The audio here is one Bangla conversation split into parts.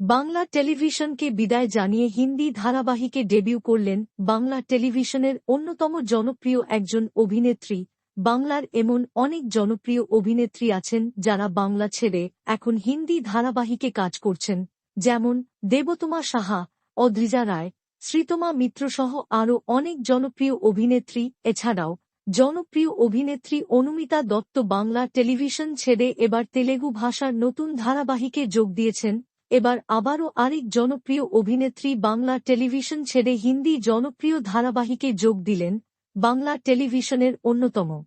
বাংলা টেলিভিশনকে বিদায় জানিয়ে হিন্দি ধারাবাহিকে ডেবিউ করলেন বাংলা টেলিভিশনের অন্যতম জনপ্রিয় একজন অভিনেত্রী। বাংলার এমন অনেক জনপ্রিয় অভিনেত্রী আছেন যারা বাংলা ছেড়ে এখন হিন্দি ধারাবাহিকে কাজ করছেন, যেমন দেবতমা সাহা, অদ্রিজা রায়, শ্রীতমা মিত্রসহ আরও অনেক জনপ্রিয় অভিনেত্রী। এছাড়াও জনপ্রিয় অভিনেত্রী অনুমিতা দত্ত বাংলা টেলিভিশন ছেড়ে এবার তেলেগু ভাষার নতুন ধারাবাহিকে যোগ দিয়েছেন। এবার আবারও আরেক জনপ্রিয় অভিনেত্রী বাংলা টেলিভিশন ছেড়ে হিন্দি জনপ্রিয় ধারাবাহিকে যোগ দিলেন বাংলা টেলিভিশনের অন্যতম।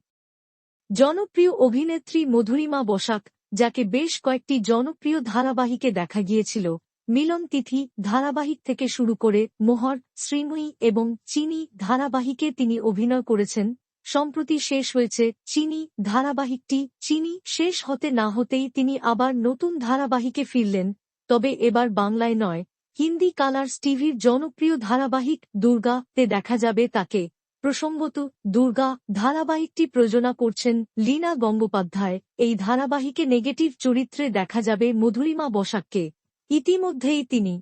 জনপ্রিয় অভিনেত্রী মধুরিমা বসাক, যাকে বেশ কয়েকটি জনপ্রিয় ধারাবাহিকে দেখা গিয়েছিল, মিলন তিথি ধারাবাহিক থেকে শুরু করে মোহর, শ্রীময়ী এবং চিনি ধারাবাহিকে তিনি অভিনয় করেছেন। সম্প্রতি শেষ হয়েছে চিনি ধারাবাহিকটি। চিনি শেষ হতে না হতেই তিনি আবার নতুন ধারাবাহিকে ফিরলেন তবে এবার বাংলায় নয়, হিন্দি কালার্স টিভির জনপ্রিয় ধারাবাহিক দুর্গা তে দেখা যাবে তাকে। প্রসঙ্গত, দুর্গা ধারাবাহিকটি প্রযোজনা করছেন লীনা গঙ্গোপাধ্যায়। এই ধারাবাহিকে নেগেটিভ চরিত্রে দেখা যাবে মধুরিমা বসাককে। ইতিমধ্যেই তিনি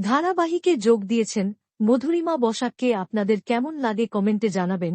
ধারাবাহিকে যোগ দিয়েছেন। মধুরিমা বসাককে আপনাদের কেমন লাগে কমেন্টে জানাবেন।